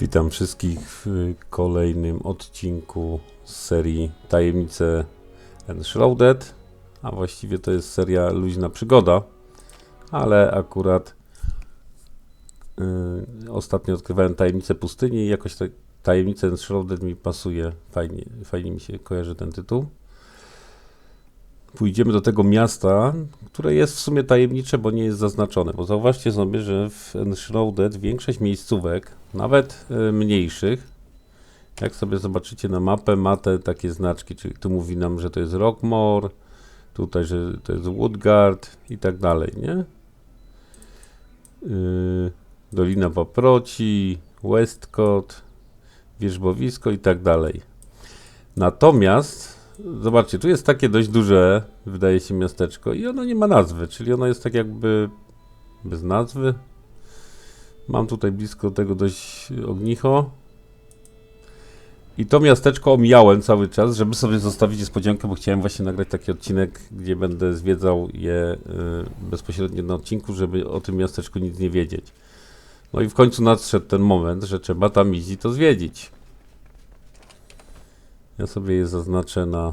Witam wszystkich w kolejnym odcinku z serii Tajemnice Enshrouded, a właściwie to jest seria Luźna Przygoda, ale akurat yy, ostatnio odkrywałem Tajemnicę Pustyni i jakoś te Tajemnice Enshrouded mi pasuje, fajnie, fajnie mi się kojarzy ten tytuł. Pójdziemy do tego miasta, które jest w sumie tajemnicze, bo nie jest zaznaczone. Bo zauważcie sobie, że w Enshrouded większość miejscówek, nawet e, mniejszych, jak sobie zobaczycie na mapę, ma te takie znaczki, czyli tu mówi nam, że to jest Rockmore, tutaj, że to jest Woodgard i tak dalej, nie? Yy, Dolina Paproci, Westcott, Wierzbowisko i tak dalej. Natomiast Zobaczcie, tu jest takie dość duże, wydaje się, miasteczko i ono nie ma nazwy, czyli ono jest tak jakby bez nazwy. Mam tutaj blisko tego dość ognicho. I to miasteczko omijałem cały czas, żeby sobie zostawić niespodziankę, bo chciałem właśnie nagrać taki odcinek, gdzie będę zwiedzał je y, bezpośrednio na odcinku, żeby o tym miasteczku nic nie wiedzieć. No i w końcu nadszedł ten moment, że trzeba tam iść i to zwiedzić. Ja sobie je zaznaczę na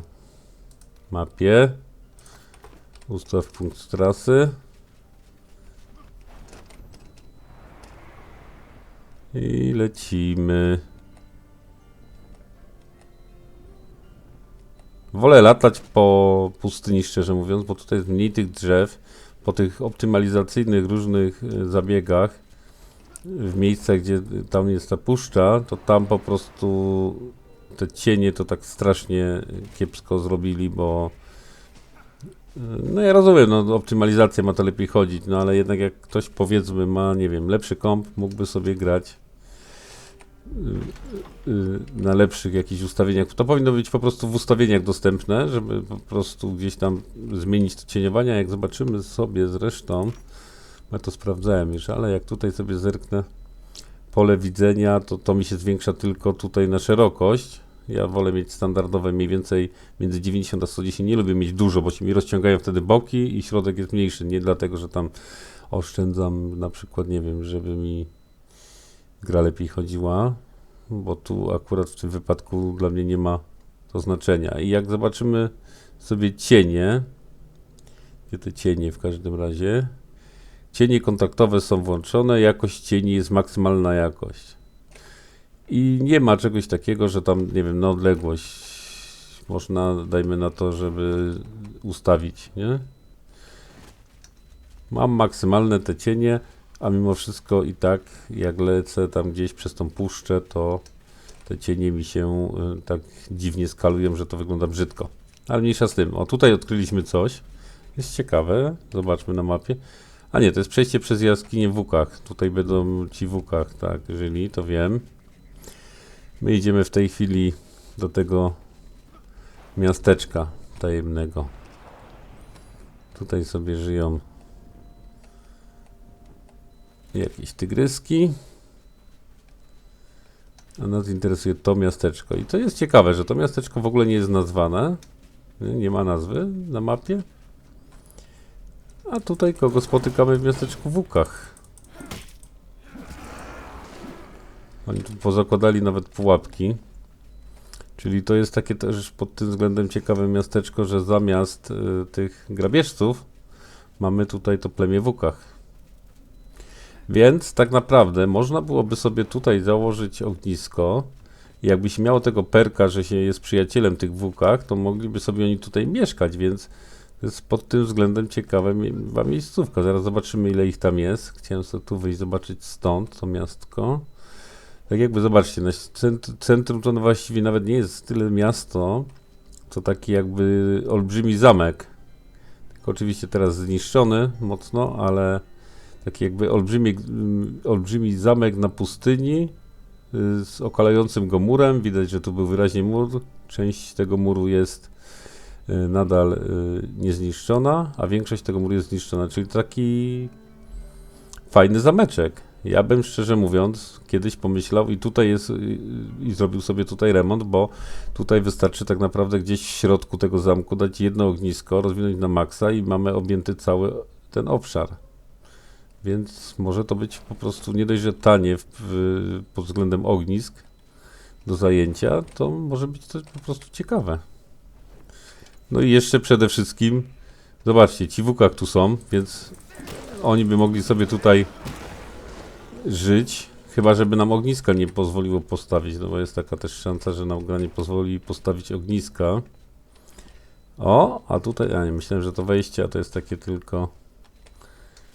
mapie. Ustaw punkt trasy. I lecimy. Wolę latać po pustyni, szczerze mówiąc, bo tutaj jest mniej tych drzew. Po tych optymalizacyjnych różnych e, zabiegach w miejscach, gdzie tam jest ta puszcza, to tam po prostu te cienie to tak strasznie kiepsko zrobili, bo no ja rozumiem, no optymalizacja ma to lepiej chodzić, no ale jednak jak ktoś powiedzmy ma, nie wiem, lepszy komp, mógłby sobie grać y, y, na lepszych jakichś ustawieniach. To powinno być po prostu w ustawieniach dostępne, żeby po prostu gdzieś tam zmienić to cieniowanie. Jak zobaczymy sobie zresztą, ja to sprawdzałem już, ale jak tutaj sobie zerknę pole widzenia, to to mi się zwiększa tylko tutaj na szerokość. Ja wolę mieć standardowe mniej więcej między 90 a 110. Nie lubię mieć dużo, bo się mi rozciągają wtedy boki i środek jest mniejszy. Nie dlatego, że tam oszczędzam na przykład, nie wiem, żeby mi gra lepiej chodziła, bo tu akurat w tym wypadku dla mnie nie ma to znaczenia. I jak zobaczymy sobie cienie, gdzie te cienie w każdym razie, cienie kontaktowe są włączone, jakość cieni jest maksymalna jakość. I nie ma czegoś takiego, że tam, nie wiem, na odległość można, dajmy na to, żeby ustawić, nie? Mam maksymalne te cienie, a mimo wszystko i tak, jak lecę tam gdzieś przez tą puszczę, to te cienie mi się y, tak dziwnie skalują, że to wygląda brzydko. Ale mniejsza z tym. O, tutaj odkryliśmy coś. Jest ciekawe. Zobaczmy na mapie. A nie, to jest przejście przez jaskinię w Wukach. Tutaj będą ci Wukach, tak, żyli, to wiem. My idziemy w tej chwili do tego miasteczka tajemnego. Tutaj sobie żyją jakieś tygryski. A nas interesuje to miasteczko. I to jest ciekawe, że to miasteczko w ogóle nie jest nazwane. Nie, ma nazwy na mapie. A tutaj kogo spotykamy w miasteczku Wukach? Oni tu pozakładali nawet pułapki. Czyli to jest takie też pod tym względem ciekawe miasteczko, że zamiast y, tych grabieżców mamy tutaj to plemię Wukach. Więc tak naprawdę można byłoby sobie tutaj założyć ognisko. I jakbyś miał tego perka, że się jest przyjacielem tych Wukach, to mogliby sobie oni tutaj mieszkać, więc to jest pod tym względem ciekawa mie miejscówka. Zaraz zobaczymy ile ich tam jest. Chciałem sobie tu wyjść zobaczyć stąd to miastko. Tak jakby zobaczcie, na centrum to no właściwie nawet nie jest tyle miasto, to taki jakby olbrzymi zamek. Tylko oczywiście teraz zniszczony mocno, ale taki jakby olbrzymi, olbrzymi zamek na pustyni y, z okalającym go murem. Widać, że tu był wyraźnie mur. Część tego muru jest y, nadal y, niezniszczona, a większość tego muru jest zniszczona, czyli taki fajny zameczek. Ja bym szczerze mówiąc kiedyś pomyślał i tutaj jest i, i zrobił sobie tutaj remont, bo tutaj wystarczy tak naprawdę gdzieś w środku tego zamku dać jedno ognisko, rozwinąć na maksa i mamy objęty cały ten obszar. Więc może to być po prostu nie dość, że tanie w, w, pod względem ognisk do zajęcia, to może być to po prostu ciekawe. No i jeszcze przede wszystkim, zobaczcie, ci w tu są, więc oni by mogli sobie tutaj żyć, chyba żeby nam ogniska nie pozwoliło postawić, no bo jest taka też szansa, że nam gra nie pozwoli postawić ogniska. O, a tutaj, a nie, myślałem, że to wejście, a to jest takie tylko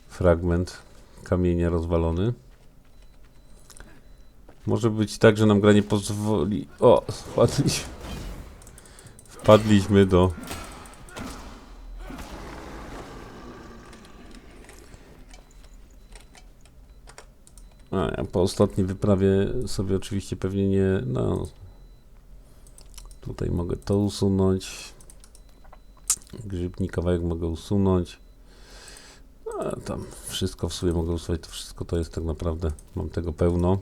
fragment kamienia rozwalony. Może być tak, że nam gra nie pozwoli... O, wpadliśmy. Wpadliśmy do... A, ja po ostatniej wyprawie sobie oczywiście pewnie nie... No... Tutaj mogę to usunąć. Grzybni kawałek mogę usunąć. A tam wszystko w sumie mogę usunąć. To wszystko to jest tak naprawdę... Mam tego pełno.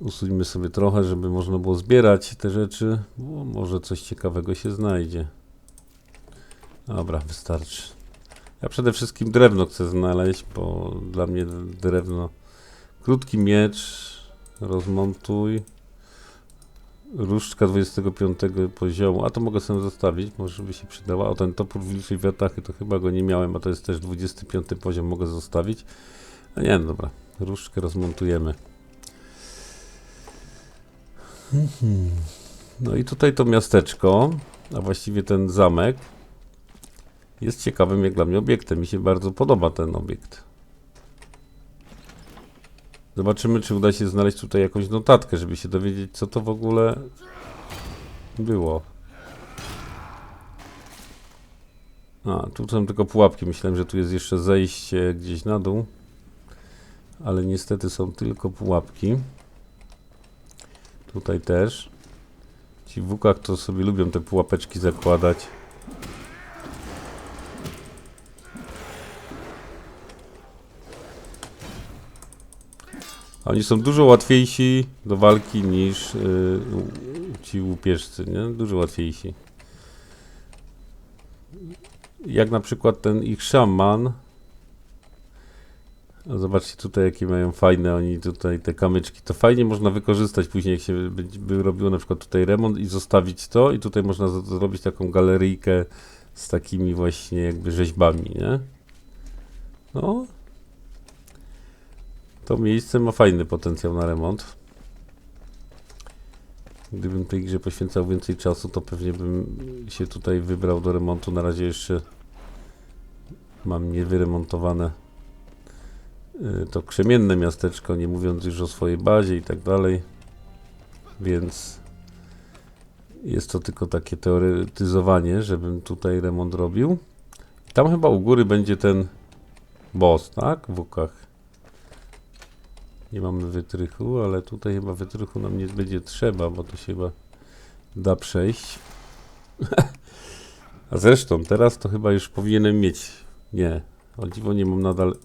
Usuńmy sobie trochę, żeby można było zbierać te rzeczy, bo może coś ciekawego się znajdzie. Dobra, wystarczy. Ja przede wszystkim drewno chcę znaleźć, bo dla mnie drewno... Krótki miecz, rozmontuj. Różdżka 25 poziomu, a to mogę sobie zostawić, może by się przydała. O, ten topór wilczej wiatachy to chyba go nie miałem, a to jest też 25 poziom, mogę zostawić. A nie, no dobra, różdżkę rozmontujemy. No i tutaj to miasteczko, a właściwie ten zamek jest ciekawym jak dla mnie obiektem. Mi się bardzo podoba ten obiekt. Zobaczymy, czy uda się znaleźć tutaj jakąś notatkę, żeby się dowiedzieć, co to w ogóle było. A, tu są tylko pułapki. Myślałem, że tu jest jeszcze zejście gdzieś na dół. Ale niestety są tylko pułapki. Tutaj też. Ci w to sobie lubią te pułapeczki zakładać. Oni są dużo łatwiejsi do walki niż yy, ci łupieżcy, nie? Dużo łatwiejsi. Jak na przykład ten ich szaman. A Zobaczcie tutaj, jakie mają fajne oni tutaj te kamyczki. To fajnie można wykorzystać później, jak się by, by robiło na przykład tutaj remont i zostawić to. I tutaj można zrobić taką galeryjkę z takimi właśnie jakby rzeźbami, nie? No. To miejsce ma fajny potencjał na remont. Gdybym tej grze poświęcał więcej czasu, to pewnie bym się tutaj wybrał do remontu. Na razie jeszcze mam niewyremontowane y, to krzemienne miasteczko, nie mówiąc już o swojej bazie i tak dalej. Więc jest to tylko takie teoretyzowanie, żebym tutaj remont robił. Tam chyba u góry będzie ten boss, tak? W łukach. Nie mamy wytrychu, ale tutaj chyba wytrychu nam nie będzie trzeba, bo to się chyba da przejść. A zresztą teraz to chyba już powinienem mieć. Nie, o dziwo nie mam nadal.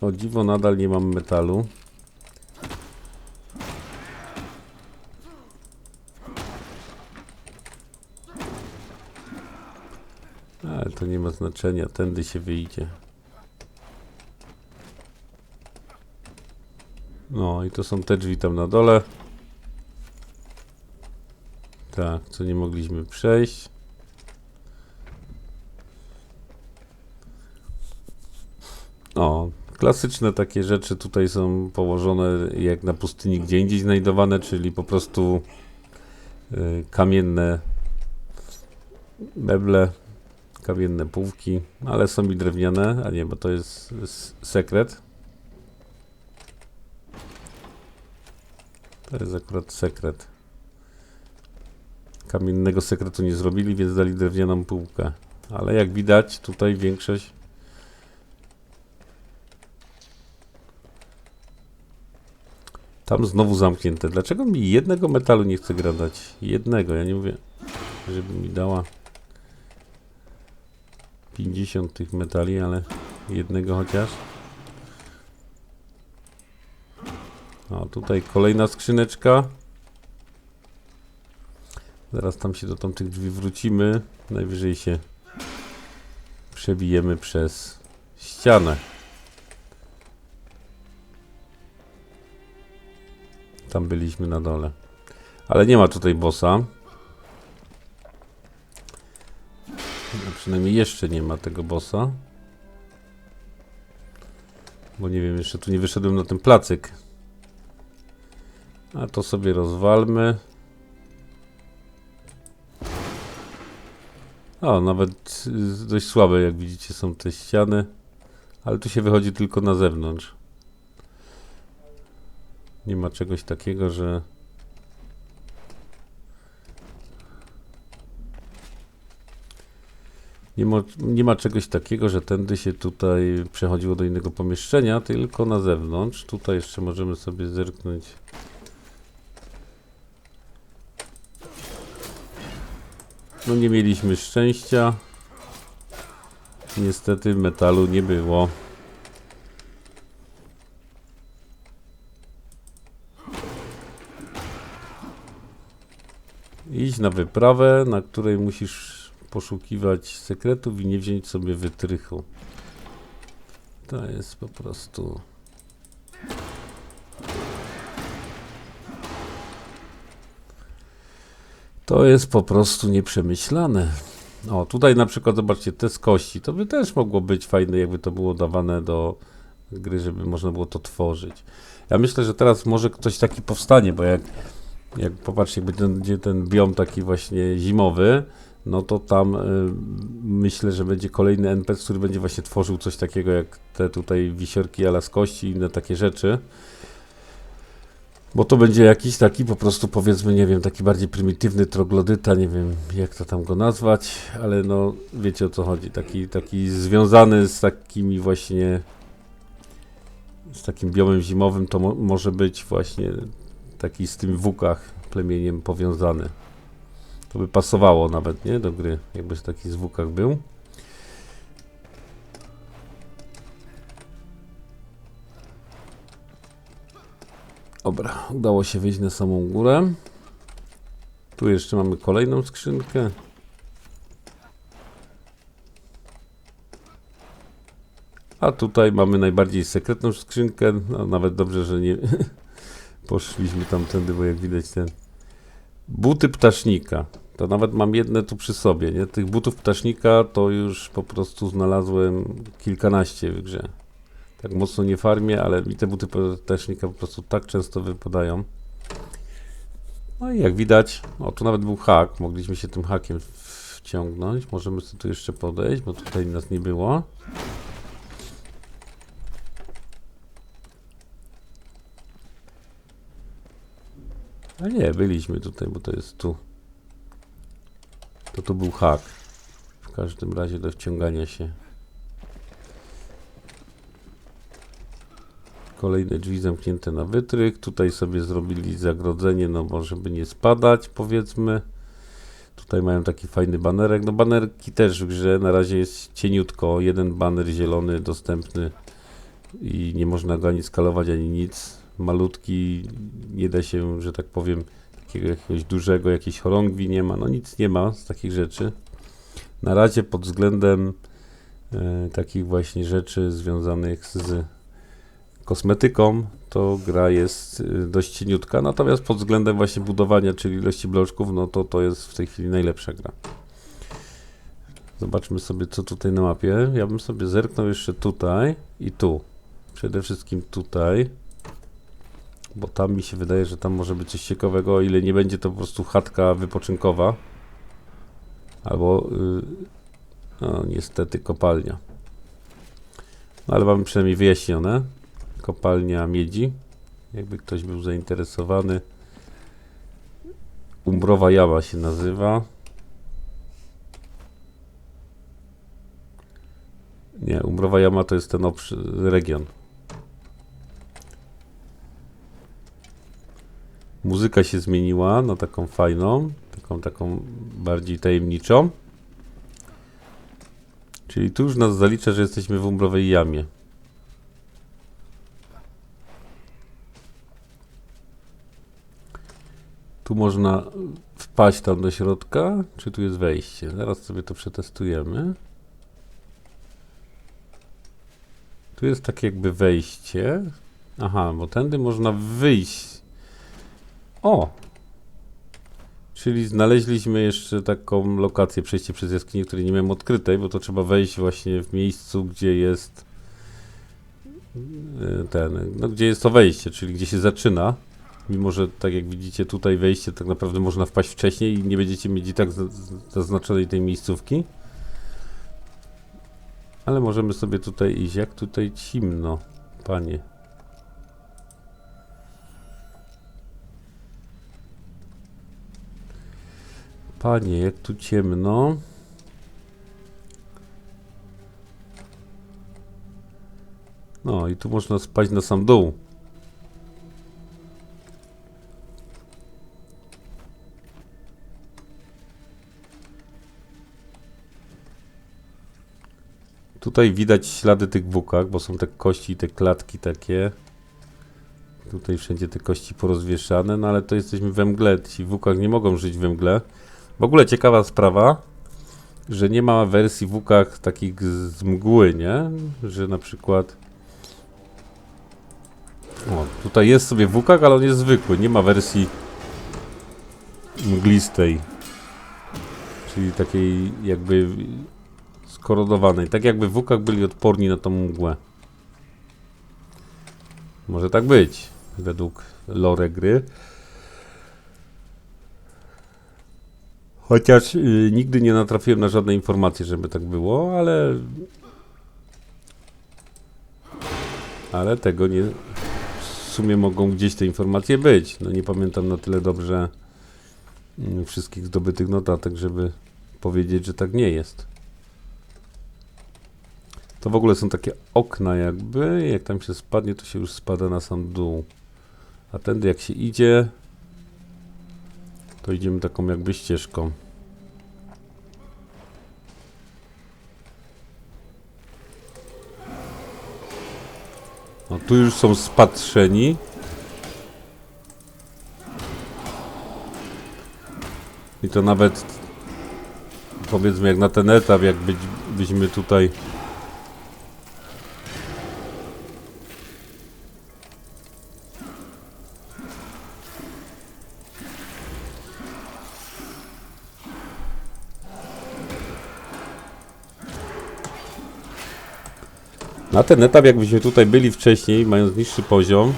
O dziwo nadal nie mam metalu. Ale to nie ma znaczenia, tędy się wyjdzie. No i to są te drzwi tam na dole. Tak, co nie mogliśmy przejść. O, klasyczne takie rzeczy tutaj są położone jak na pustyni gdzie indziej znajdowane, czyli po prostu y, kamienne meble, kamienne półki, ale są i drewniane, a nie, bo to jest s- sekret. To jest akurat sekret. Kamiennego sekretu nie zrobili, więc dali drewnianą półkę. Ale jak widać, tutaj większość. Tam znowu zamknięte. Dlaczego mi jednego metalu nie chce gra dać? Jednego, ja nie mówię, żeby mi dała 50 tych metali, ale jednego chociaż. O, tutaj kolejna skrzyneczka. Zaraz tam się do tamtych drzwi wrócimy. Najwyżej się przebijemy przez ścianę. Tam byliśmy na dole. Ale nie ma tutaj bossa. No, przynajmniej jeszcze nie ma tego bossa. Bo nie wiem, jeszcze tu nie wyszedłem na ten placyk. A to sobie rozwalmy. O, nawet y, dość słabe, jak widzicie, są te ściany. Ale tu się wychodzi tylko na zewnątrz. Nie ma czegoś takiego, że... Nie ma, nie ma czegoś takiego, że tędy się tutaj przechodziło do innego pomieszczenia, tylko na zewnątrz. Tutaj jeszcze możemy sobie zerknąć. No nie mieliśmy szczęścia. Niestety metalu nie było. Idź na wyprawę, na której musisz poszukiwać sekretów i nie wziąć sobie wytrychu. To jest po prostu. To jest po prostu nieprzemyślane. O, tutaj na przykład zobaczcie, te z kości, to by też mogło być fajne, jakby to było dawane do gry, żeby można było to tworzyć. Ja myślę, że teraz może ktoś taki powstanie, bo jak, jak popatrzcie, ten, będzie ten biom taki właśnie zimowy, no to tam y, myślę, że będzie kolejny NPC, który będzie właśnie tworzył coś takiego jak te tutaj wisiorki ala z kości i inne takie rzeczy. Bo to będzie jakiś taki po prostu powiedzmy, nie wiem, taki bardziej prymitywny troglodyta, nie wiem jak to tam go nazwać, ale no wiecie o co chodzi, taki, taki związany z takimi właśnie z takim biomem zimowym, to mo może być właśnie taki z tym wukach plemieniem powiązany. To by pasowało nawet, nie, do gry, jakby taki zwukach był. Dobra, udało się wyjść na samą górę. Tu jeszcze mamy kolejną skrzynkę. A tutaj mamy najbardziej sekretną skrzynkę. No, nawet dobrze, że nie poszliśmy tamtędy, bo jak widać ten buty ptasznika. To nawet mam jedne tu przy sobie, nie? Tych butów ptasznika to już po prostu znalazłem kilkanaście w grze. Tak mocno nie farmię, ale mi te buty ptasznika po prostu tak często wypadają. No i jak widać, o tu nawet był hak, mogliśmy się tym hakiem wciągnąć. Możemy sobie tu jeszcze podejść, bo tutaj nas nie było. A nie, byliśmy tutaj, bo to jest tu. To tu był hak. W każdym razie do wciągania się. Kolejne drzwi zamknięte na wytrych. Tutaj sobie zrobili zagrodzenie, no bo żeby nie spadać, powiedzmy. Tutaj mają taki fajny banerek. No banerki też w grze na razie jest cieniutko. Jeden baner zielony dostępny i nie można go ani skalować, ani nic. Malutki, nie da się, że tak powiem, takiego jakiegoś dużego, jakiejś chorągwi nie ma. No nic nie ma z takich rzeczy. Na razie pod względem e, takich właśnie rzeczy związanych z kosmetyką, to gra jest y, dość cieniutka, natomiast pod względem właśnie budowania, czyli ilości bloczków, no to to jest w tej chwili najlepsza gra. Zobaczmy sobie, co tutaj na mapie. Ja bym sobie zerknął jeszcze tutaj i tu. Przede wszystkim tutaj. Bo tam mi się wydaje, że tam może być coś ciekawego, o ile nie będzie to po prostu chatka wypoczynkowa. Albo, yy, no niestety, kopalnia. No, ale mamy przynajmniej wyjaśnione kopalnia miedzi. Jakby ktoś był zainteresowany. Umbrowa Jama się nazywa. Nie, Umbrowa Jama to jest ten region. Muzyka się zmieniła na taką fajną, taką, taką bardziej tajemniczą. Czyli tu już nas zalicza, że jesteśmy w Umbrowej Jamie. Tu można wpaść tam do środka, czy tu jest wejście? Zaraz sobie to przetestujemy. Tu jest takie jakby wejście. Aha, bo tędy można wyjść. O! Czyli znaleźliśmy jeszcze taką lokację, przejście przez jaskinię, której nie miałem odkrytej, bo to trzeba wejść właśnie w miejscu, gdzie jest y, ten, no gdzie jest to wejście, czyli gdzie się zaczyna. Mimo, że tak jak widzicie tutaj wejście tak naprawdę można wpaść wcześniej i nie będziecie mieć i tak za- za- zaznaczonej tej miejscówki. Ale możemy sobie tutaj iść. Jak tutaj cimno, panie. Panie, jak tu ciemno. No i tu można spać na sam dół. Tutaj widać ślady tych bukach, bo są te kości i te klatki takie. Tutaj wszędzie te kości porozwieszane, no ale to jesteśmy we mgle. Ci wukach nie mogą żyć we mgle. W ogóle ciekawa sprawa, że nie ma wersji wukach takich z mgły, nie? Że na przykład... O, tutaj jest sobie wukak, ale on jest zwykły. Nie ma wersji mglistej. Czyli takiej jakby skorodowanej. Tak jakby wukach byli odporni na tą mgłę. Może tak być, według lore gry. Chociaż y, nigdy nie natrafiłem na żadne informacje, żeby tak było, ale. Ale tego nie. W sumie mogą gdzieś te informacje być. No nie pamiętam na tyle dobrze mm, wszystkich zdobytych notatek, żeby powiedzieć, że tak nie jest. To w ogóle są takie okna jakby, jak tam się spadnie, to się już spada na sam dół. A tędy jak się idzie, to idziemy taką jakby ścieżką. No tu już są spatrzeni. I to nawet powiedzmy jak na ten etap, jak byśmy tutaj Na ten etap, jakbyśmy tutaj byli wcześniej, mając niższy poziom,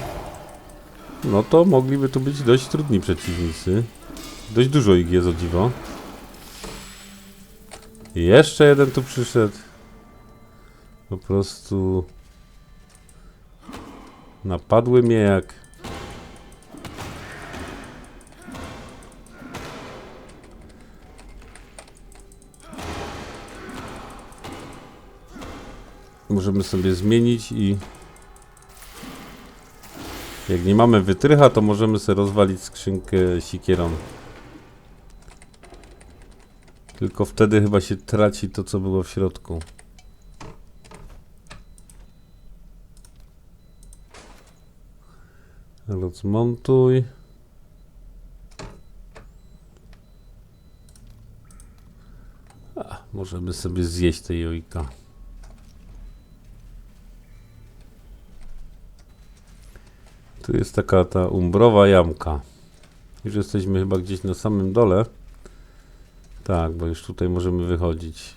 no to mogliby tu być dość trudni przeciwnicy. Dość dużo ich jest, o dziwo. Jeszcze jeden tu przyszedł. Po prostu... Napadły mnie jak... Możemy sobie zmienić i... Jak nie mamy wytrycha, to możemy sobie rozwalić skrzynkę sikierą. Tylko wtedy chyba się traci to, co było w środku. Rozmontuj. A, możemy sobie zjeść te jojka. Tu jest taka ta umbrowa jamka. Już jesteśmy chyba gdzieś na samym dole. Tak, bo już tutaj możemy wychodzić.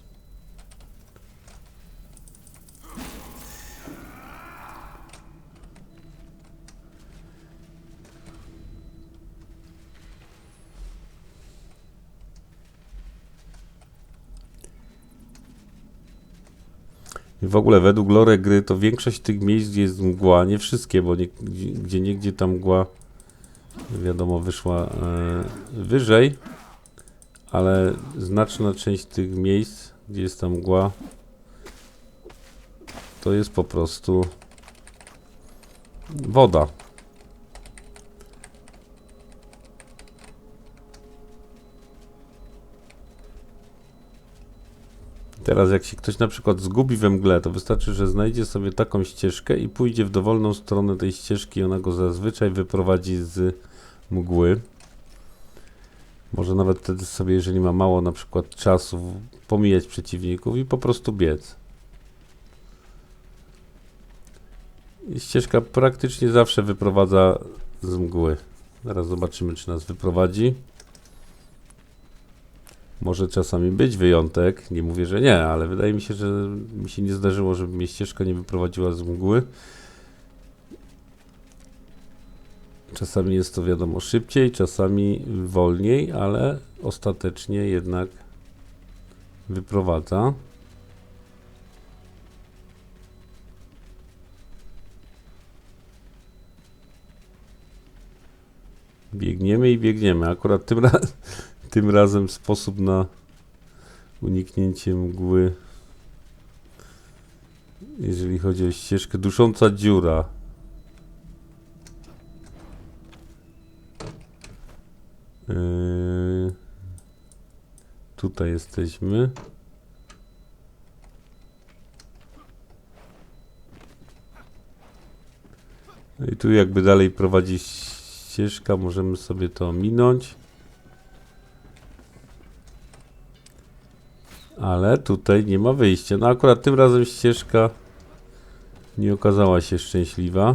W ogóle według lore gry to większość tych miejsc, gdzie jest mgła, nie wszystkie, bo nie, gdzie, gdzie niegdzie ta mgła wiadomo wyszła e, wyżej, ale znaczna część tych miejsc, gdzie jest ta mgła, to jest po prostu woda. Teraz jak się ktoś na przykład zgubi we mgle, to wystarczy, że znajdzie sobie taką ścieżkę i pójdzie w dowolną stronę tej ścieżki i ona go zazwyczaj wyprowadzi z mgły. Może nawet wtedy sobie, jeżeli ma mało na przykład czasu, pomijać przeciwników i po prostu biec. I ścieżka praktycznie zawsze wyprowadza z mgły. Zaraz zobaczymy, czy nas wyprowadzi. Może czasami być wyjątek, nie mówię, że nie, ale wydaje mi się, że mi się nie zdarzyło, żeby mnie ścieżka nie wyprowadziła z mgły. Czasami jest to wiadomo szybciej, czasami wolniej, ale ostatecznie jednak wyprowadza. Biegniemy i biegniemy. Akurat tym, ra tym razem sposób na uniknięcie mgły, jeżeli chodzi o ścieżkę, dusząca dziura. Yy, tutaj jesteśmy. No i tu jakby dalej prowadzi ścieżka, możemy sobie to minąć. Ale tutaj nie ma wyjścia. No akurat tym razem ścieżka nie okazała się szczęśliwa.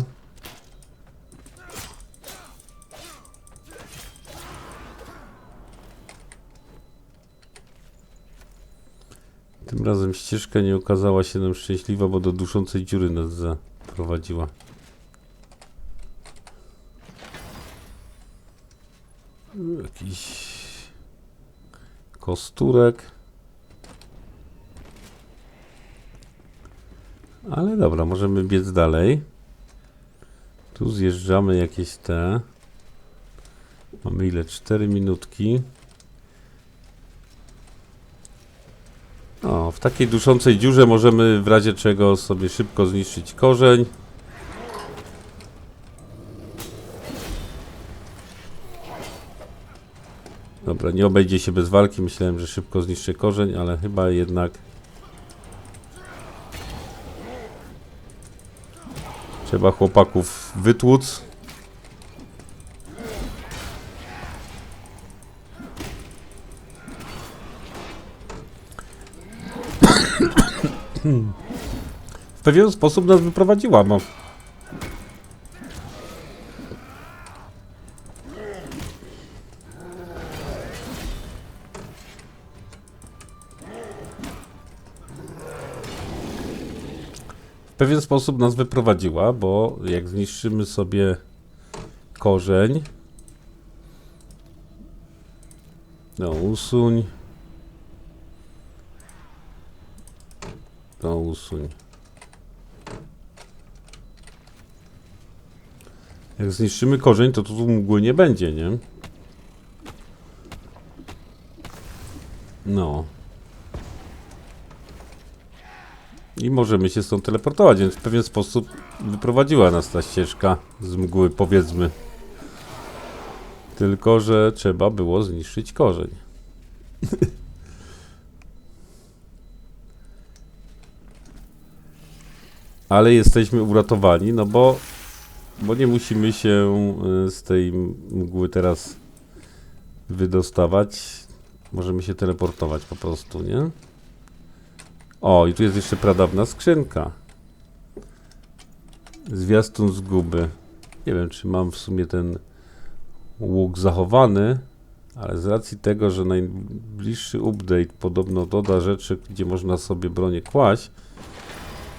Tym razem ścieżka nie okazała się nam szczęśliwa, bo do duszącej dziury nas zaprowadziła. Jakiś kosturek. Ale dobra, możemy biec dalej. Tu zjeżdżamy jakieś te. Mamy ile? 4 minutki. O, w takiej duszącej dziurze możemy w razie czego sobie szybko zniszczyć korzeń. Dobra, nie obejdzie się bez walki. Myślałem, że szybko zniszczę korzeń, ale chyba jednak trzeba chłopaków wytłuc. W pewien sposób nas wyprowadziła, no. Sposób nas wyprowadziła, bo jak zniszczymy sobie korzeń, no usuń, to usuń. Jak zniszczymy korzeń, to tu mgły nie będzie, nie? No. I możemy się stąd teleportować, więc w pewien sposób wyprowadziła nas ta ścieżka z mgły, powiedzmy. Tylko, że trzeba było zniszczyć korzeń. Ale jesteśmy uratowani, no bo, bo nie musimy się y, z tej mgły teraz wydostawać. Możemy się teleportować po prostu, nie? O, i tu jest jeszcze pradawna skrzynka. Zwiastun zguby. Nie wiem, czy mam w sumie ten łuk zachowany, ale z racji tego, że najbliższy update podobno doda rzeczy, gdzie można sobie bronię kłaść,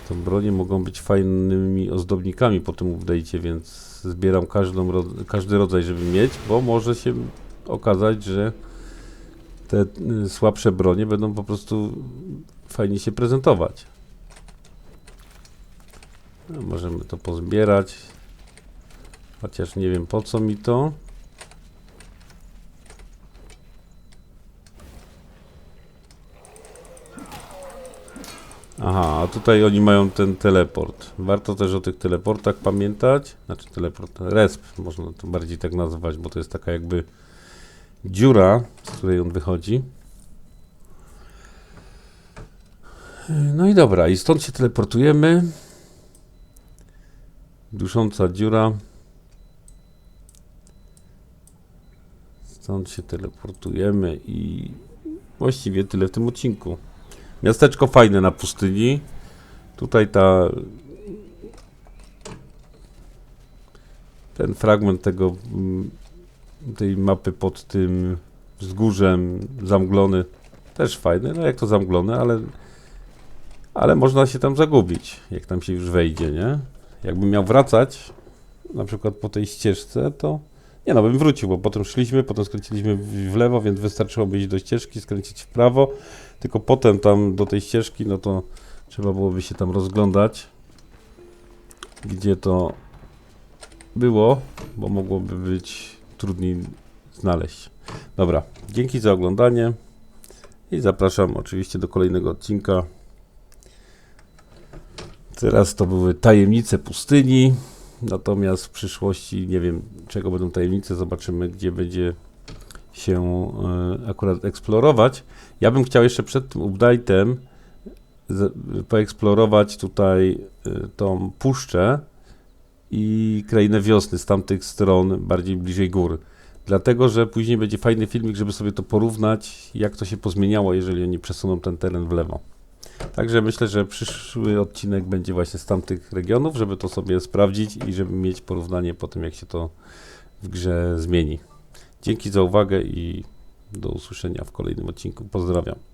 to bronie mogą być fajnymi ozdobnikami po tym update'cie, więc zbieram każdą, każdy rodzaj, żeby mieć, bo może się okazać, że te y, słabsze bronie będą po prostu fajnie się prezentować. No, możemy to pozbierać. Chociaż nie wiem po co mi to. Aha, a tutaj oni mają ten teleport. Warto też o tych teleportach pamiętać. Znaczy teleport, resp, można to bardziej tak nazwać, bo to jest taka jakby dziura, z której on wychodzi. No i dobra, i stąd się teleportujemy. Dusząca dziura. Stąd się teleportujemy i właściwie tyle w tym odcinku. Miasteczko fajne na pustyni. Tutaj ta ten fragment tego, mm, tej mapy pod tym wzgórzem zamglony też fajny, no jak to zamglony, ale, ale można się tam zagubić, jak tam się już wejdzie, nie? Jakbym miał wracać, na przykład po tej ścieżce, to nie no, bym wrócił, bo potem szliśmy, potem skręciliśmy w lewo, więc wystarczyłoby iść do ścieżki, skręcić w prawo, tylko potem tam do tej ścieżki, no to trzeba byłoby się tam rozglądać, gdzie to było, bo mogłoby być trudniej znaleźć. Dobra, dzięki za oglądanie i zapraszam oczywiście do kolejnego odcinka. Teraz to były tajemnice pustyni, natomiast w przyszłości nie wiem czego będą tajemnice, zobaczymy gdzie będzie się e, akurat eksplorować. Ja bym chciał jeszcze przed tym update'em poeksplorować tutaj e, tą puszczę i krainę wiosny z tamtych stron, bardziej bliżej gór. Dlatego, że później będzie fajny filmik, żeby sobie to porównać, jak to się pozmieniało, jeżeli oni przesuną ten teren w lewo. Także myślę, że przyszły odcinek będzie właśnie z tamtych regionów, żeby to sobie sprawdzić i żeby mieć porównanie po tym, jak się to w grze zmieni. Dzięki za uwagę i do usłyszenia w kolejnym odcinku. Pozdrawiam.